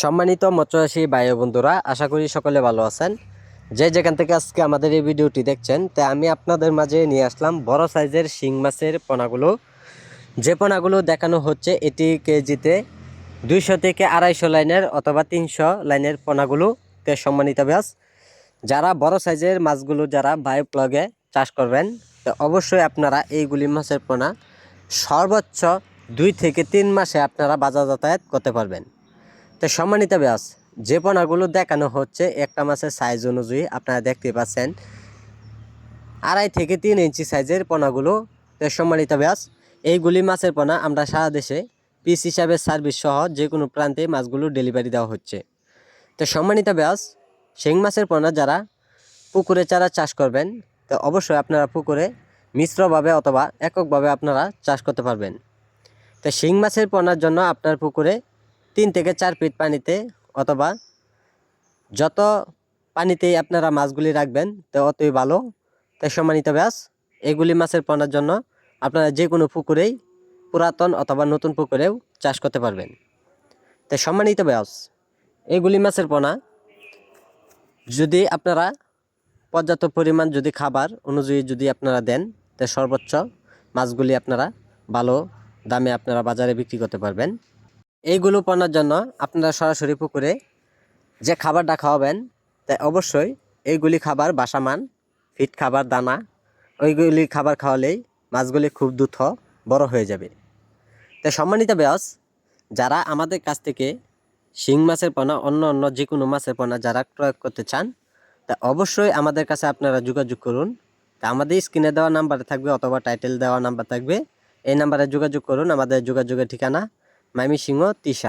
সম্মানিত মৎস্যচাষী ভাই বন্ধুরা, আশা করি সকলে ভালো আছেন। যে যেখান থেকে আজকে আমাদের এই ভিডিওটি দেখছেন তাই আমি আপনাদের মাঝে নিয়ে আসলাম বড় সাইজের শিং মাছের পোনাগুলো। যে পোনাগুলো দেখানো হচ্ছে, এটি কেজিতে দুইশো থেকে আড়াইশো লাইনের অথবা তিনশো লাইনের পোনাগুলো তে সম্মানিত ব্যাস। যারা বড় সাইজের মাছগুলো যারা বায়োপ্লগে চাষ করবেন, তো অবশ্যই আপনারা এইগুলি মাছের পোনা সর্বোচ্চ দুই থেকে তিন মাসে আপনারা বাজার যাতায়াত করতে পারবেন। তো সম্মানিত ব্যাস যে পোনাগুলো দেখানো হচ্ছে, একটা মাছের সাইজ অনুযায়ী আপনারা দেখতে পাচ্ছেন। আড়াই থেকে তিন ইঞ্চি সাইজের পোনাগুলো। সম্মানিত ব্যাস এইগুলি মাছের পোনা আমরা সারা দেশে পিস হিসাবে সার্ভিস সহ যে কোনো প্রান্তে মাছগুলো ডেলিভারি দেওয়া হচ্ছে। তো সম্মানিত ব্যাস শিং মাছের পোনা যারা পুকুরে চারা চাষ করবেন, তো অবশ্যই আপনারা পুকুরে মিশ্রভাবে অথবা এককভাবে আপনারা চাষ করতে পারবেন। তো শিং মাছের পোনার জন্য আপনার পুকুরে তিন থেকে চার ফিট পানিতে অথবা যত পানিতেই আপনারা মাছগুলি রাখবেন, তো অতই ভালো। তাই সম্মানিত ব্যাস, এগুলি মাছের পোনার জন্য আপনারা যে কোনো পুকুরেই পুরাতন অথবা নতুন পুকুরেও চাষ করতে পারবেন। তাই সম্মানিত ব্যাস, এগুলি মাছের পোনা। যদি আপনারা পর্যাপ্ত পরিমাণ যদি খাবার অনুযায়ী যদি আপনারা দেন, তো সর্বোচ্চ মাছগুলি আপনারা ভালো দামে আপনারা বাজারে বিক্রি করতে পারবেন। এইগুলো পাওয়ার জন্য আপনারা সরাসরি পুকুরে যে খাবারটা খাওয়াবেন, তাই অবশ্যই এইগুলি খাবার বাসামান, ফিট খাবার, দানা, ওইগুলি খাবার খাওয়ালেই মাছগুলি খুব দ্রুত বড় হয়ে যাবে। তাই সম্মানিত ব্যাস যারা আমাদের কাছ থেকে শিং মাছের পোনা, অন্য অন্য যে কোনো মাছের পোনা যারা ক্রয় করতে চান তা অবশ্যই আমাদের কাছে আপনারা যোগাযোগ করুন। তা আমাদের স্ক্রিনে দেওয়া নাম্বারে থাকবে অথবা টাইটেল দেওয়া নাম্বার থাকবে। এই নাম্বারে যোগাযোগ করুন, আমাদের যোগাযোগের ঠিকানা মাইমি সিংহ তিশা